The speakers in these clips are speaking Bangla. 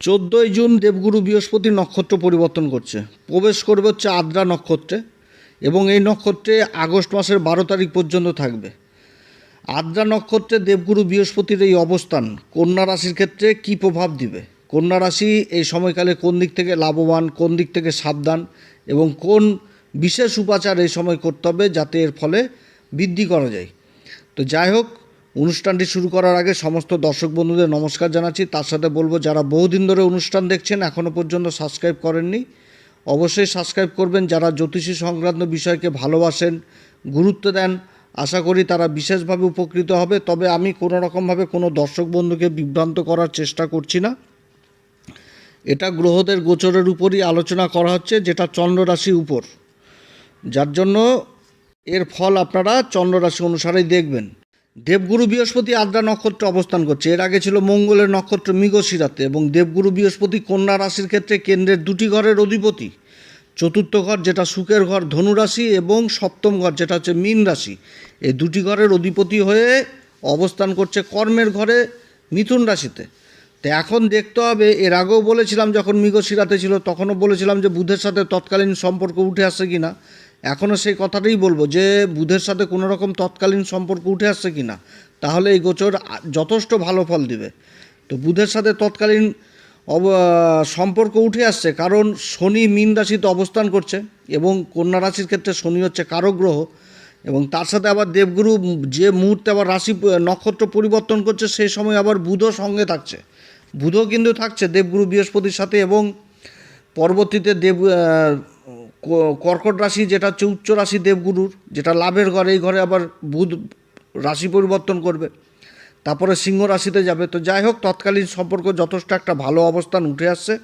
চোদ্দোই জুন দেবগুরু বৃহস্পতি নক্ষত্র পরিবর্তন করছে। প্রবেশ করবে হচ্ছে আদ্রা নক্ষত্রে এবং এই নক্ষত্রে আগস্ট মাসের বারো তারিখ পর্যন্ত থাকবে। আদ্রা নক্ষত্রে দেবগুরু বৃহস্পতির এই অবস্থান কন্যা রাশির ক্ষেত্রে কী প্রভাব দিবে? কন্যা রাশি এই সময়কালে কোন দিক থেকে লাভবান, কোন দিক থেকে সাবধান এবং কোন বিশেষ উপাচার এই সময় করতে হবে যাতে এর ফলে বৃদ্ধি করা যায়? তো যাই হোক অনুষ্ঠানটি শুরু করার আগে সমস্ত দর্শক বন্ধুদের নমস্কার জানাচ্ছি। তার সাথে বলব, যারা বহুদিন ধরে অনুষ্ঠান দেখছেন এখনও পর্যন্ত সাবস্ক্রাইব করেননি, অবশ্যই সাবস্ক্রাইব করবেন। যারা জ্যোতিষী সংক্রান্ত বিষয়কে ভালোবাসেন, গুরুত্ব দেন, আশা করি তারা বিশেষভাবে উপকৃত হবে। তবে আমি কোনো রকমভাবে কোনো দর্শক বন্ধুকে বিভ্রান্ত করার চেষ্টা করছি না। এটা গ্রহদের গোচরের উপরই আলোচনা করা হচ্ছে, যেটা চন্দ্র রাশির উপর। যার জন্য এর ফল আপনারা চন্দ্র রাশি অনুসারেই দেখবেন। দেবগুরু বৃহস্পতি আদ্রা নক্ষত্রে অবস্থান করছে। এর আগে ছিল মঙ্গলের নক্ষত্র মৃগশিরাতে এবং দেবগুরু বৃহস্পতি কন্যা রাশির ক্ষেত্রে কেন্দ্রের দুটি ঘরের অধিপতি। চতুর্থ ঘর যেটা সুখের ঘর ধনুরাশি এবং সপ্তম ঘর যেটা হচ্ছে মীন রাশি। এই দুটি ঘরের অধিপতি হয়ে অবস্থান করছে কর্মের ঘরে মিথুন রাশিতে। তো এখন দেখতে হবে, এর আগেও বলেছিলাম যখন মৃগশিরাতে ছিল, তখনও বলেছিলাম যে বুধের সাথে তৎকালীন সম্পর্ক উঠে আসছে কি না এখনও সেই কথাটাই বলব যে, বুধের সাথে কোনো রকম তৎকালীন সম্পর্ক উঠে আসছে কি না তাহলে এই গোচর যথেষ্ট ভালো ফল দিবে। তো বুধের সাথে তৎকালীন অব সম্পর্ক উঠে আসছে, কারণ শনি মীন রাশিতে অবস্থান করছে এবং কন্যা রাশির ক্ষেত্রে শনি হচ্ছে কারক গ্রহ এবং তার সাথে আবার দেবগুরু যে মুহূর্তে আবার রাশি নক্ষত্র পরিবর্তন করছে, সেই সময় আবার বুধও সঙ্গে থাকছে। বুধও কিন্তু থাকছে দেবগুরু বৃহস্পতির সাথে এবং পরবর্তীতে দেব কর্কট রাশি যেটা হচ্ছে উচ্চ রাশি দেবগুরুর, যেটা লাভের ঘর, এই ঘরে আবার বুধ রাশি পরিবর্তন করবে। তারপরে সিংহ রাশিতে যাবে। তো যাই হোক, তৎকালীন সম্পর্ক যথেষ্ট একটা ভালো অবস্থান উঠে আসছে।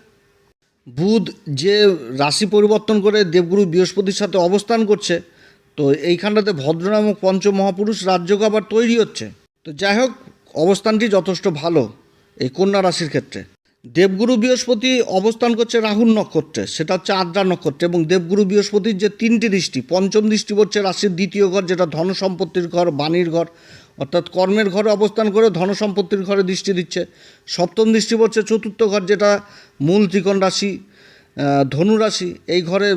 বুধ যে রাশি পরিবর্তন করে দেবগুরু বৃহস্পতির সাথে অবস্থান করছে, তো এইখানটাতে ভদ্র নামক পঞ্চমহাপুরুষ রাজ্যক আবার তৈরি হচ্ছে। তো যাই হোক, অবস্থানটি যথেষ্ট ভালো এই কন্যা রাশির ক্ষেত্রে। দেবগুরু বৃহস্পতি অবস্থান করছে রাহুল নক্ষত্রে, সেটা হচ্ছে আদ্রা নক্ষত্রে এবং দেবগুরু বৃহস্পতির যে তিনটি দৃষ্টি, পঞ্চম দৃষ্টি পড়ছে রাশির দ্বিতীয় ঘর, যেটা ধন সম্পত্তির ঘর, বাণীর ঘর, অর্থাৎ কর্মের ঘরে অবস্থান করে ধন সম্পত্তির ঘরে দৃষ্টি দিচ্ছে। সপ্তম দৃষ্টি পড়ছে চতুর্থ ঘর, যেটা মূল ত্রিকোণ রাশি ধনুরাশি এই ঘরে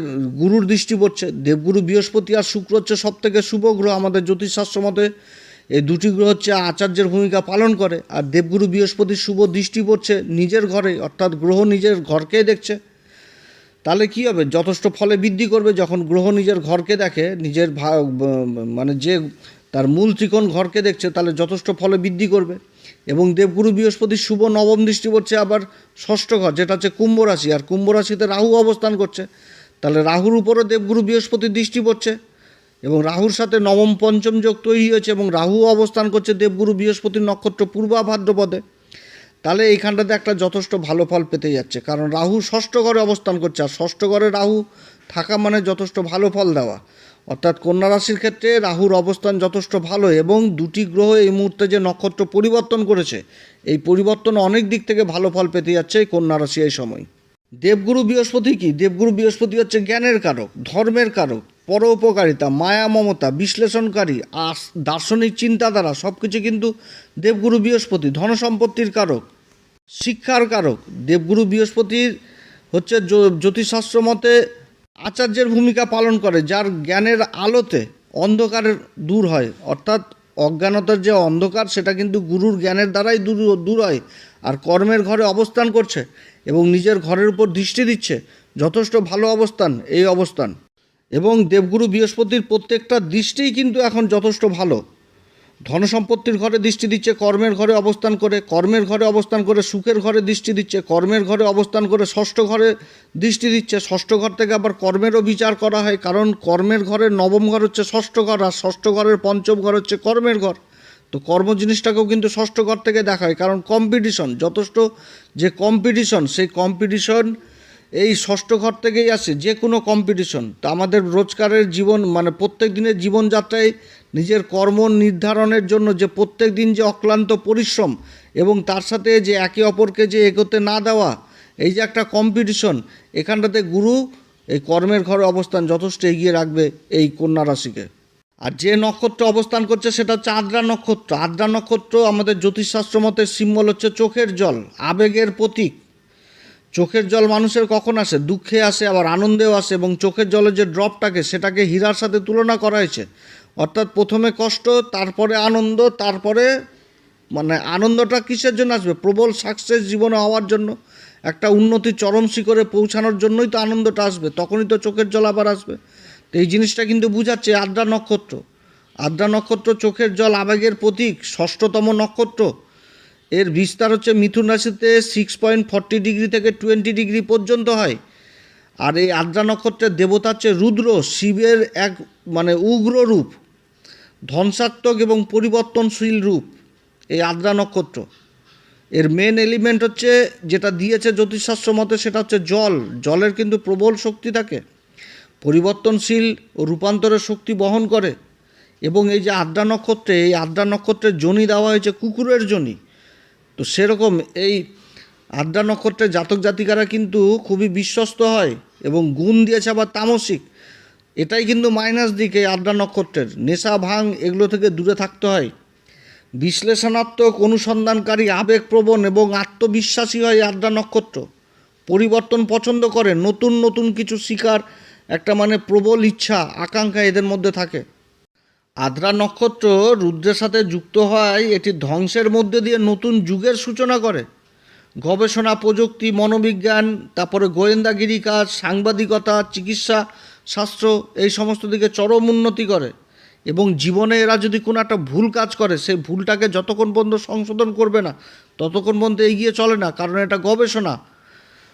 গুরুর দৃষ্টি পড়ছে। দেবগুরু বৃহস্পতি আর শুক্র হচ্ছে সবথেকে শুভ গ্রহ। আমাদের জ্যোতিষশাস্ত্র মতে এই দুটি গ্রহ হচ্ছে আচার্যের ভূমিকা পালন করে, আর দেবগুরু বৃহস্পতির শুভ দৃষ্টি পড়ছে নিজের ঘরে, অর্থাৎ গ্রহ নিজের ঘরকেই দেখছে। তাহলে কি হবে? যথেষ্ট ফলে বৃদ্ধি করবে যখন গ্রহ নিজের ঘরকে দেখে, নিজের ভা- মানে যে তার মূল ত্রিকোণ ঘরকে দেখছে, তাহলে যথেষ্ট ফলে বৃদ্ধি করবে। এবং দেবগুরু বৃহস্পতির শুভ নবম দৃষ্টি পড়ছে আবার ষষ্ঠ ঘর, যেটা হচ্ছে কুম্ভ রাশি, আর কুম্ভ রাশিতে রাহু অবস্থান করছে। তাহলে রাহুর উপরও দেবগুরু বৃহস্পতির দৃষ্টি পড়ছে। এবং রাহুর সাথে নবম পঞ্চম যোগ তৈরি হয়েছে এবং রাহু অবস্থান করছে দেবগুরু বৃহস্পতির নক্ষত্র পূর্বা ভাদ্রপদে। তাহলে এইখানটাতে একটা যথেষ্ট ভালো ফল পেতে যাচ্ছে, কারণ রাহু ষষ্ঠ ঘরে অবস্থান করছে, আর ষষ্ঠ ঘরে রাহু থাকা মানে যথেষ্ট ভালো ফল দেওয়া। অর্থাৎ কন্যা রাশির ক্ষেত্রে রাহুর অবস্থান যথেষ্ট ভালো এবং দুটি গ্রহ এই মুহূর্তে যে নক্ষত্র পরিবর্তন করেছে, এই পরিবর্তন অনেক দিক থেকে ভালো ফল পেতে যাচ্ছে এই কন্যা রাশি এই সময়। দেবগুরু বৃহস্পতি কি? দেবগুরু বৃহস্পতি হচ্ছে জ্ঞানের কারক, ধর্মের কারক পরোপকারিতা মায়া, মমতা, বিশ্লেষণকারী, আস, দার্শনিক চিন্তাধারা সব কিছু কিন্তু দেবগুরু বৃহস্পতি, ধনসম্পত্তির কারক, শিক্ষার কারক। দেবগুরু বৃহস্পতির হচ্ছে জ্যো- জ্যোতিষশাস্ত্র মতে আচার্যের ভূমিকা পালন করে, যার জ্ঞানের আলোতে অন্ধকারের দূর হয়। অর্থাৎ অজ্ঞানতার যে অন্ধকার, সেটা কিন্তু গুরুর জ্ঞানের দ্বারাই দূর দূর হয়, আর কর্মের ঘরে অবস্থান করছে। এবং নিজের ঘরের উপর দৃষ্টি দিচ্ছে। যথেষ্ট ভালো অবস্থান এই অবস্থান। এবং দেবগুরু বৃহস্পতির প্রত্যেকটা দৃষ্টিই কিন্তু এখন যথেষ্ট ভালো। ধনসম্পত্তির ঘরে দৃষ্টি দিচ্ছে, কর্মের ঘরে অবস্থান করে, কর্মের ঘরে অবস্থান করে, সুখের ঘরে দৃষ্টি দিচ্ছে, কর্মের ঘরে অবস্থান করে, ষষ্ঠ ঘরে দৃষ্টি দিচ্ছে। ষষ্ঠ ঘর থেকে আবার কর্মেরও বিচার করা হয়, কারণ কর্মের ঘরের নবম ঘর হচ্ছে ষষ্ঠ ঘর, আর ষষ্ঠ ঘরের পঞ্চম ঘর হচ্ছে কর্মের ঘর। তো কর্ম জিনিসটাকেও কিন্তু ষষ্ঠ ঘর থেকে দেখা হয়। কারণ কম্পিটিশন যথেষ্ট যে কম্পিটিশন সেই কম্পিটিশন এই ষষ্ঠ ঘর থেকেই আসে, যে কোনো কম্পিটিশন তা আমাদের রোজগারের জীবন মানে প্রত্যেক দিনের জীবনযাত্রায় নিজের কর্ম নির্ধারণের জন্য যে প্রত্যেক দিন যে অক্লান্ত পরিশ্রম এবং তার সাথে যে একে অপরকে যে এগোতে না দেওয়া, এই যে একটা কম্পিটিশন এখানটাতে গুরু এই কর্মের ঘরে অবস্থান যথেষ্ট এগিয়ে রাখবে এই কন্যা রাশিকে। আর যে নক্ষত্র অবস্থান করছে সেটা হচ্ছে আদ্রা নক্ষত্র। আদ্রা নক্ষত্র আমাদের জ্যোতিষশাস্ত্র মতে সিম্বল হচ্ছে চোখের জল, আবেগের প্রতীক। চোখের জল মানুষের কখন আসে? দুঃখে আসে, আবার আনন্দেও আসে এবং চোখের জলের যে ড্রপটাকে সেটাকে হীরার সাথে তুলনা করা হয়েছে। অর্থাৎ প্রথমে কষ্ট, তারপরে আনন্দ, তারপরে মানে আনন্দটা কিসের জন্য আসবে? প্রবল সাকসেস জীবনে হওয়ার জন্য। একটা উন্নতি চরম শিখরে পৌঁছানোর জন্যই তো আনন্দটা আসবে। তখনই তো চোখের জল আবার আসবে। তো এই জিনিসটা কিন্তু বুঝাচ্ছে আদ্রা নক্ষত্র। আদ্রা নক্ষত্র চোখের জল আবেগের প্রতীক, ষষ্ঠতম নক্ষত্র। এর বিস্তার হচ্ছে মিথুন রাশিতে সিক্স পয়েন্ট ফর্টি ডিগ্রি থেকে টোয়েন্টি ডিগ্রি পর্যন্ত হয়। আর এই আদ্রা নক্ষত্রের দেবতা হচ্ছে রুদ্র, শিবের এক মানে উগ্র রূপ ধ্বংসাত্মক এবং পরিবর্তনশীল রূপ এই আদ্রা নক্ষত্র। এর মেন এলিমেন্ট হচ্ছে যেটা দিয়েছে জ্যোতিষশাস্ত্র মতে সেটা হচ্ছে জল। জলের কিন্তু প্রবল শক্তি থাকে। পরিবর্তনশীল ও রূপান্তরের শক্তি বহন করে এবং এই যে আদ্রা নক্ষত্রে, এই আদ্রা নক্ষত্রের জনি দেওয়া হয়েছে, কুকুরের জনি। তো সেরকম এই আদ্রা নক্ষত্রের জাতক জাতিকারা কিন্তু খুবই বিশ্বস্ত হয় এবং গুণ দিয়েছে আবার তামসিক। এটাই কিন্তু মাইনাস দিক এই আদ্রা নক্ষত্রের। নেশা ভাঙ এগুলো থেকে দূরে থাকতে হয়। বিশ্লেষণাত্মক অনুসন্ধানকারী আবেগপ্রবণ এবং আত্মবিশ্বাসী হয় আদ্রা নক্ষত্র। পরিবর্তন পছন্দ করে, নতুন নতুন কিছু শিকার একটা মানে প্রবল ইচ্ছা, আকাঙ্ক্ষা এদের মধ্যে থাকে। আদ্রা নক্ষত্র রুদ্রের সাথে যুক্ত হয় এটি ধ্বংসের মধ্যে দিয়ে নতুন যুগের সূচনা করে। গবেষণা, প্রযুক্তি, মনোবিজ্ঞান, তারপরে গোয়েন্দাগিরি কাজ, সাংবাদিকতা, চিকিৎসা, শাস্ত্র, এই সমস্ত দিকে চরম উন্নতি করে। এবং জীবনে এরা যদি কোনো একটা ভুল কাজ করে সেই ভুলটাকে যতক্ষণ পর্যন্ত সংশোধন করবে না, ততক্ষণ পর্যন্ত এগিয়ে চলে না, কারণ এটা গবেষণা।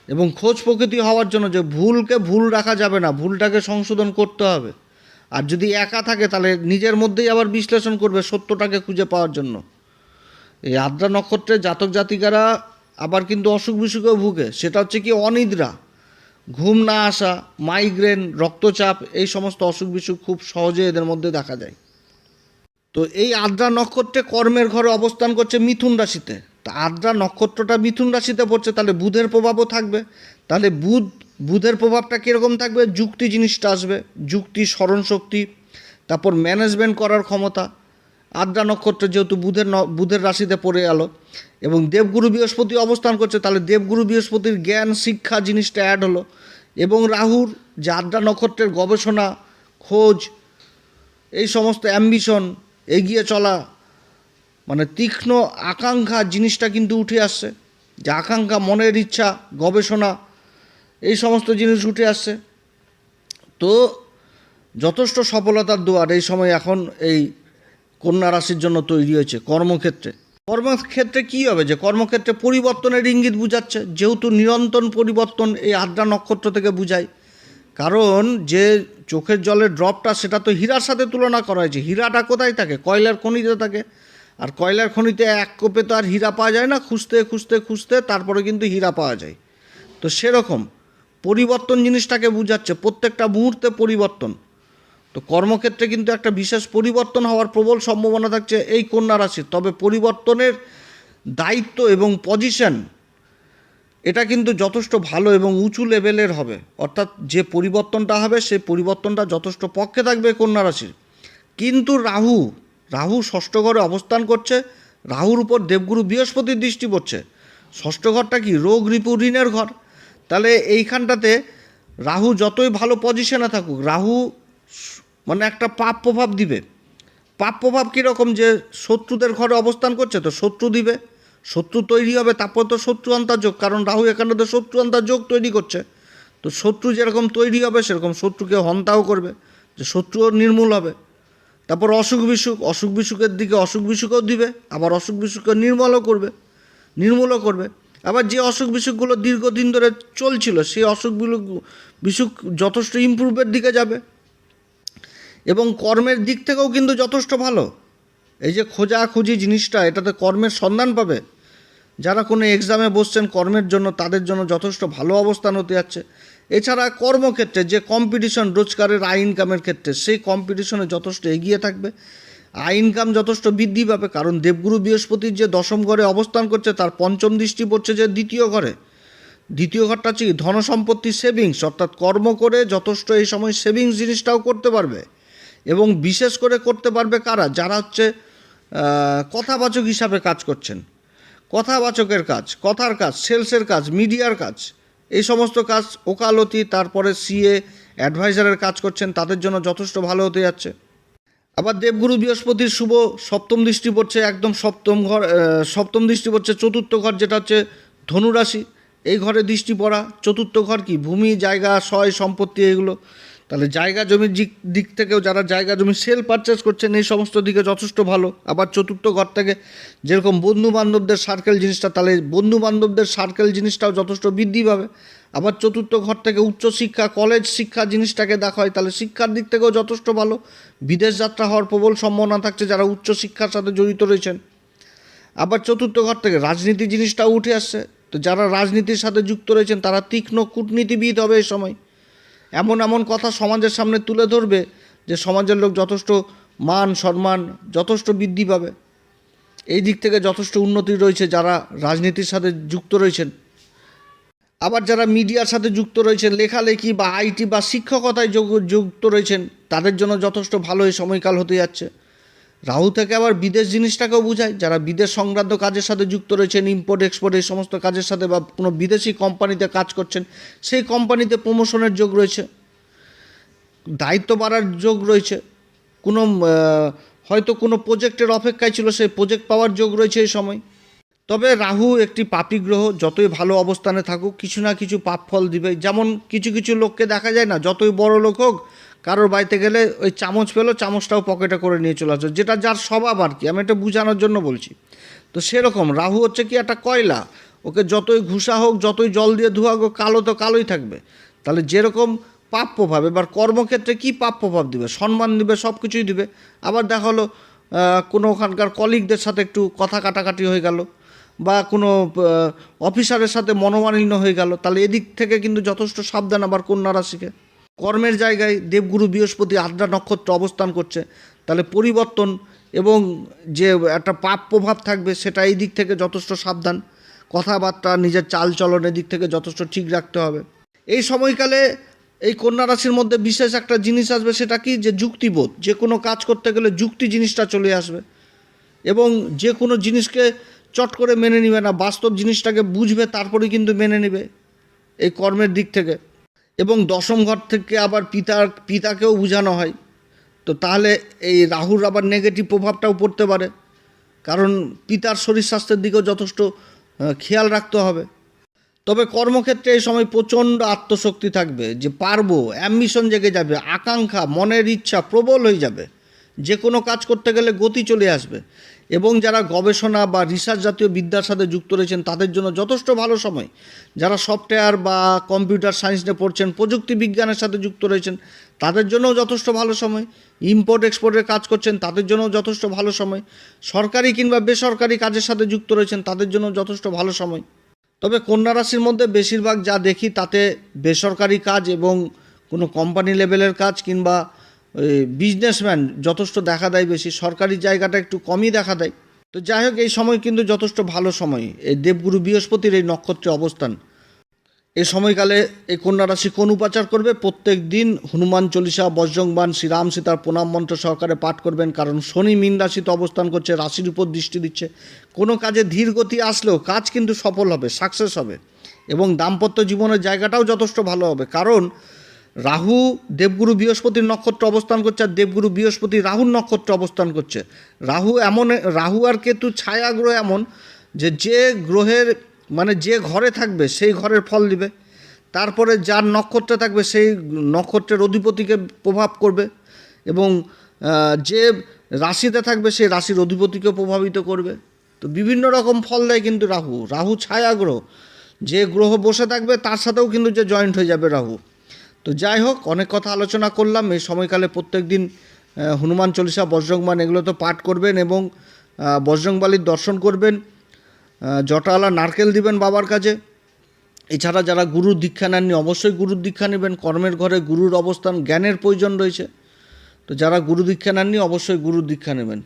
এবং খোঁজ প্রকৃতি হওয়ার জন্য যে ভুলকে ভুল রাখা যাবে না, ভুলটাকে সংশোধন করতে হবে। আর যদি একা থাকে, তাহলে নিজের মধ্যেই আবার বিশ্লেষণ করবে সত্যটাকে খুঁজে পাওয়ার জন্য। এই আদ্রা নক্ষত্রের জাতক জাতিকারা আবার কিন্তু অসুখ বিসুখেও ভুগে। সেটা হচ্ছে কি অনিদ্রা, ঘুম না আসা, মাইগ্রেন, রক্তচাপ, এই সমস্ত অসুখ বিসুখ খুব সহজে এদের মধ্যে দেখা যায়। তো এই আদ্রা নক্ষত্রে কর্মের ঘরে অবস্থান করছে মিথুন রাশিতে। তা আদ্রা নক্ষত্রটা মিথুন রাশিতে পড়ছে, তাহলে বুধের প্রভাবও থাকবে। তাহলে বুধ, বুধের প্রভাবটা কীরকম থাকবে? যুক্তি জিনিসটা আসবে, যুক্তি স্মরণশক্তি তারপর ম্যানেজমেন্ট করার ক্ষমতা। আদ্রা নক্ষত্র যেহেতু বুধের বুধের রাশিতে পড়ে গেল এবং দেবগুরু বৃহস্পতি অবস্থান করছে, তাহলে দেবগুরু বৃহস্পতির জ্ঞান, শিক্ষা জিনিসটা অ্যাড হলো। এবং রাহুর যে আদ্রা নক্ষত্রের গবেষণা, খোঁজ, এই সমস্ত অ্যাম্বিশন এগিয়ে চলা মানে তীক্ষ্ণ আকাঙ্ক্ষা জিনিসটা কিন্তু উঠে আসছে। যে আকাঙ্ক্ষা, মনের ইচ্ছা, গবেষণা, এই সমস্ত জিনিস উঠে আসছে। তো যথেষ্ট সফলতার দুয়ার এই সময় এখন এই কন্যা রাশির জন্য তৈরি হয়েছে কর্মক্ষেত্রে। কর্মক্ষেত্রে কী হবে? যে কর্মক্ষেত্রে পরিবর্তনের ইঙ্গিত বুঝাচ্ছে, যেহেতু নিরন্তর পরিবর্তন এই আদ্রা নক্ষত্র থেকে বুঝায়। কারণ যে চোখের জলের ড্রপটা সেটা তো হীরার সাথে তুলনা করা হয়েছে। হীরাটা কোথায় থাকে? কয়লার খনিতে থাকে। আর কয়লার খনিতে এক কোপে তো আর হীরা পাওয়া যায় না, খুঁজতে খুঁজতে খুঁজতে তারপরে কিন্তু হীরা পাওয়া যায়। তো সেরকম পরিবর্তন জিনিসটাকে বুঝাচ্ছে, প্রত্যেকটা মুহূর্তে পরিবর্তন। তো কর্মক্ষেত্রে কিন্তু একটা বিশেষ পরিবর্তন হওয়ার প্রবল সম্ভাবনা থাকছে এই কন্যা রাশির তবে পরিবর্তনের দায়িত্ব এবং পজিশন এটা কিন্তু যথেষ্ট ভালো এবং উঁচু লেভেলের হবে। অর্থাৎ যে পরিবর্তনটা হবে, সেই পরিবর্তনটা যথেষ্ট পক্ষে থাকবে কন্যা রাশির। কিন্তু রাহু রাহু ষষ্ঠ ঘরে অবস্থান করছে, রাহুর উপর দেবগুরু বৃহস্পতির দৃষ্টি পড়ছে। ষষ্ঠ ঘরটা কি রোগ রিপু ঋণের ঘর? তাহলে এইখানটাতে রাহু যতই ভালো পজিশনে থাকুক, রাহু মানে একটা পাপ প্রভাব দিবে। পাপ প্রভাব কীরকম যে শত্রুদের ঘরে অবস্থান করছে তো শত্রু দিবে। শত্রু তৈরি হবে, তারপর তো শত্রু যোগ, কারণ রাহু এখানে তো শত্রু যোগ তৈরি করছে। তো শত্রু যেরকম তৈরি হবে, সেরকম শত্রুকে হন্তাও করবে। যে শত্রুও নির্মূল হবে। তারপর অসুখ বিসুখ, অসুখ বিসুখের দিকে অসুখ বিসুখও দিবে, আবার অসুখ বিসুখকে নির্মলও করবে, নির্মূলও করবে। আবার যে অসুখ বিসুখগুলো দীর্ঘদিন ধরে চলছিল, সেই অসুখগুলো বিসুখ যথেষ্ট ইমপ্রুভের দিকে যাবে। এবং কর্মের দিক থেকেও কিন্তু যথেষ্ট ভালো। এই যে খোঁজাখুঁজি জিনিসটা, এটাতে কর্মের সন্ধান পাবে। যারা কোনো এক্সামে বসছেন, কর্মের জন্য, তাদের জন্য যথেষ্ট ভালো অবস্থান হতে যাচ্ছে। এছাড়া কর্মক্ষেত্রে যে কম্পিটিশন রোজগারের আয় ইনকামের ক্ষেত্রে, সেই কম্পিটিশনে যথেষ্ট এগিয়ে থাকবে। আয় ইনকাম যথেষ্ট বৃদ্ধি পাবে, কারণ দেবগুরু বৃহস্পতির যে দশম ঘরে অবস্থান করছে, তার পঞ্চম দৃষ্টি পড়ছে যে দ্বিতীয় ঘরে। দ্বিতীয় ঘরটা হচ্ছে কি? ধনসম্পত্তি সেভিংস অর্থাৎ কর্ম করে যথেষ্ট এই সময় সেভিংস জিনিসটাও করতে পারবে। এবং বিশেষ করে করতে পারবে কারা? যারা হচ্ছে কথাবাচক হিসাবে কাজ করছেন। কথাবাচকের কাজ, কথার কাজ সেলসের কাজ মিডিয়ার কাজ। এই সমস্ত কাজ ওকালতি, তারপরে সিএ অ্যাডভাইজারের কাজ করছেন, তাদের জন্য যথেষ্ট ভালো হতে যাচ্ছে। আবার দেবগুরু বৃহস্পতির শুভ সপ্তম দৃষ্টি পড়ছে, একদম সপ্তম ঘর সপ্তম দৃষ্টি পড়ছে, চতুর্থ ঘর যেটা হচ্ছে ধনুরাশি। এই ঘরে দৃষ্টি পড়া, চতুর্থ ঘর কি? ভূমি, জায়গা, সয়, সম্পত্তি, এগুলো। তাহলে জায়গা জমির দিক থেকেও যারা জায়গা জমি সেল পারচেস করছেন, এই সমস্ত দিকে যথেষ্ট ভালো। আবার চতুর্থ ঘর থেকে যেরকম বন্ধু বান্ধবদের সার্কেল জিনিসটা, তাহলে বন্ধু বান্ধবদের সার্কেল জিনিসটাও যথেষ্ট বৃদ্ধি পাবে। আবার চতুর্থ ঘর থেকে উচ্চশিক্ষা কলেজ শিক্ষা জিনিসটাকে দেখা হয়, তাহলে শিক্ষার দিক থেকেও যথেষ্ট ভালো। বিদেশ যাত্রা হওয়ার প্রবল সম্ভাবনা থাকছে যারা উচ্চশিক্ষার সাথে জড়িত রয়েছেন। আবার চতুর্থ ঘর থেকে রাজনীতি জিনিসটাও উঠে আসছে। তো যারা রাজনীতির সাথে যুক্ত রয়েছেন, তারা তীক্ষ্ণ কূটনীতিবিদ হবে এই সময়। এমন এমন কথা সমাজের সামনে তুলে ধরবে যে সমাজের লোক যথেষ্ট মান, সম্মান, যথেষ্ট বৃদ্ধি পাবে। এই দিক থেকে যথেষ্ট উন্নতি রয়েছে যারা রাজনীতির সাথে যুক্ত রয়েছেন। আবার যারা মিডিয়ার সাথে যুক্ত রয়েছেন, লেখালেখি বা আইটি বা শিক্ষকতায় যুক্ত রয়েছেন, তাদের জন্য যথেষ্ট ভালো এই সময়কাল হতে যাচ্ছে। রাহু থেকে আবার বিদেশ জিনিসটাকেও বোঝায়। যারা বিদেশ সংক্রান্ত কাজের সাথে যুক্ত রয়েছেন ইম্পোর্ট এক্সপোর্ট এই সমস্ত কাজের সাথে বা কোনো বিদেশি কোম্পানিতে কাজ করছেন, সেই কোম্পানিতে প্রমোশনের যোগ রয়েছে। দায়িত্ব বাড়ার যোগ রয়েছে। কোনো হয়তো কোনো প্রজেক্টের অপেক্ষায় ছিল, সেই প্রজেক্ট পাওয়ার যোগ রয়েছে এই সময়। তবে রাহু একটি পাপী গ্রহ, যতই ভালো অবস্থানে থাকুক, কিছু না কিছু পাপ ফল দিবে। যেমন কিছু কিছু লোককে দেখা যায় না, যতই বড় লোক হোক কারোর বাড়িতে গেলে ওই চামচ পেল, চামচটাও পকেটে করে নিয়ে চলে আসো যেটা যার স্বভাব আর কি, আমি এটা বোঝানোর জন্য বলছি। তো সেরকম, রাহু হচ্ছে কি একটা কয়লা, ওকে যতই ঘুষা হোক, যতই জল দিয়ে ধোয়া হোক, কালো তো কালোই থাকবে। তাহলে যেরকম পাপ প্রভাব এবার কর্মক্ষেত্রে কী পাপ প্রভাব দিবে? সম্মান দিবে সব কিছুই দিবে। আবার দেখা হলো কোনো ওখানকার কলিগদের সাথে একটু কথা কাটাকাটি হয়ে গেল, বা কোনো অফিসারের সাথে মনোমালিন্য হয়ে গেল, তাহলে এদিক থেকে কিন্তু যথেষ্ট সাবধান আবার কন্যা রাশিকে কর্মের জায়গায় দেবগুরু বৃহস্পতি আদ্রা নক্ষত্র অবস্থান করছে, তাহলে পরিবর্তন এবং যে একটা পাপ প্রভাব থাকবে সেটা এই দিক থেকে যথেষ্ট সাবধান। কথাবার্তা, নিজের চাল চলনের দিক থেকে যথেষ্ট ঠিক রাখতে হবে। এই সময়কালে এই কন্যা রাশির মধ্যে বিশেষ একটা জিনিস আসবে সেটা কি? যে যুক্তিবোধ। যে কোনো কাজ করতে গেলে যুক্তি জিনিসটা চলে আসবে এবং যে কোনো জিনিসকে চট করে মেনে নিবে না। বাস্তব জিনিসটাকে বুঝবে, তারপরেই কিন্তু মেনে নেবে এই কর্মের দিক থেকে। এবং দশম ঘর থেকে আবার পিতার, পিতাকেও বোঝানো হয়। তো তাহলে এই রাহুর আবার নেগেটিভ প্রভাবটাও পড়তে পারে। কারণ পিতার শরীর স্বাস্থ্যের দিকেও যথেষ্ট খেয়াল রাখতে হবে। তবে কর্মক্ষেত্রে এই সময় প্রচণ্ড আত্মশক্তি থাকবে যে পারব অ্যাম্বিশন জেগে যাবে, আকাঙ্ক্ষা, মনের ইচ্ছা প্রবল হয়ে যাবে। যে কোনো কাজ করতে গেলে গতি চলে আসবে। এবং যারা গবেষণা বা রিসার্চ জাতীয় বিদ্যার সাথে যুক্ত রয়েছেন, তাদের জন্য যথেষ্ট ভালো সময়। যারা সফটওয়্যার বা কম্পিউটার সায়েন্স নিয়ে পড়ছেন, প্রযুক্তি বিজ্ঞানের সাথে যুক্ত রয়েছেন, তাদের জন্যও যথেষ্ট ভালো সময়। ইম্পোর্ট এক্সপোর্টের কাজ করছেন, তাদের জন্যও যথেষ্ট ভালো সময়। সরকারি কিংবা বেসরকারি কাজের সাথে যুক্ত রয়েছেন, তাদের জন্য যথেষ্ট ভালো সময়। তবে কন্যা রাশির মধ্যে বেশিরভাগ যা দেখি, তাতে বেসরকারি কাজ এবং কোনো কোম্পানি লেভেলের কাজ কিংবা বিজনেসম্যান যথেষ্ট দেখা দেয় বেশি, সরকারি জায়গাটা একটু কমই দেখা দেয়। তো যাই হোক, এই সময় কিন্তু যথেষ্ট ভালো সময়। এই দেবগুরু বৃহস্পতির এই নক্ষত্রে অবস্থান। এই সময়কালে এই কন্যা রাশি কোন উপাচার করবে? প্রত্যেক দিন হনুমান চল্লিশা বজ্রংবান শ্রীরাম সীতার প্রণাম মন্ত্র সহকারে পাঠ করবেন, কারণ শনি মীন রাশিতে অবস্থান করছে, রাশির উপর দৃষ্টি দিচ্ছে। কোনো কাজে ধীর গতি আসলেও কাজ কিন্তু সফল হবে সাকসেস হবে। এবং দাম্পত্য জীবনের জায়গাটাও যথেষ্ট ভালো হবে, কারণ রাহু দেবগুরু বৃহস্পতির নক্ষত্র অবস্থান করছে, আর দেবগুরু বৃহস্পতি রাহুর নক্ষত্র অবস্থান করছে। রাহু এমন, রাহু আর কেতু ছায়া গ্রহ এমন যে যে গ্রহের মানে যে ঘরে থাকবে সেই ঘরের ফল দিবে। তারপরে যার নক্ষত্রে থাকবে সেই নক্ষত্রের অধিপতিকে প্রভাব করবে এবং যে রাশিতে থাকবে সেই রাশির অধিপতিকে প্রভাবিত করবে। তো বিভিন্ন রকম ফল দেয় কিন্তু রাহু। রাহু ছায়া গ্রহ। যে গ্রহ বসে থাকবে তার সাথেও কিন্তু যে জয়েন্ট হয়ে যাবে রাহু। তো যাই হোক, অনেক কথা আলোচনা করলাম। এই সময়কালে প্রত্যেক দিন হনুমান চল্লিশা বজ্রংবান এগুলো তো পাঠ করবেন এবং বজরংবালির দর্শন করবেন। জটাওয়ালা নারকেল দিবেন বাবার কাছে। এছাড়া যারা গুরুর দীক্ষা নেননি, অবশ্যই গুরুর দীক্ষা নেবেন। কর্মের ঘরে গুরুর অবস্থান, জ্ঞানের প্রয়োজন রয়েছে। তো যারা গুরু দীক্ষা নেননি, অবশ্যই গুরুর দীক্ষা নেবেন।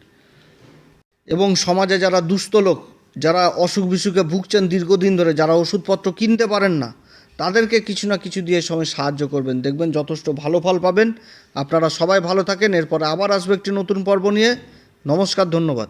এবং সমাজে যারা দুস্থ লোক, যারা অসুখ বিসুখে ভুগছেন দীর্ঘদিন ধরে, যারা ওষুধপত্র কিনতে পারেন না তাদেরকে কিছু না কিছু দিয়ে সময় সাহায্য করবেন। দেখবেন যথেষ্ট ভালো ফল পাবেন। আপনারা সবাই ভালো থাকেন। এরপরে আবার আসবে একটি নতুন পর্ব নিয়ে। নমস্কার, ধন্যবাদ।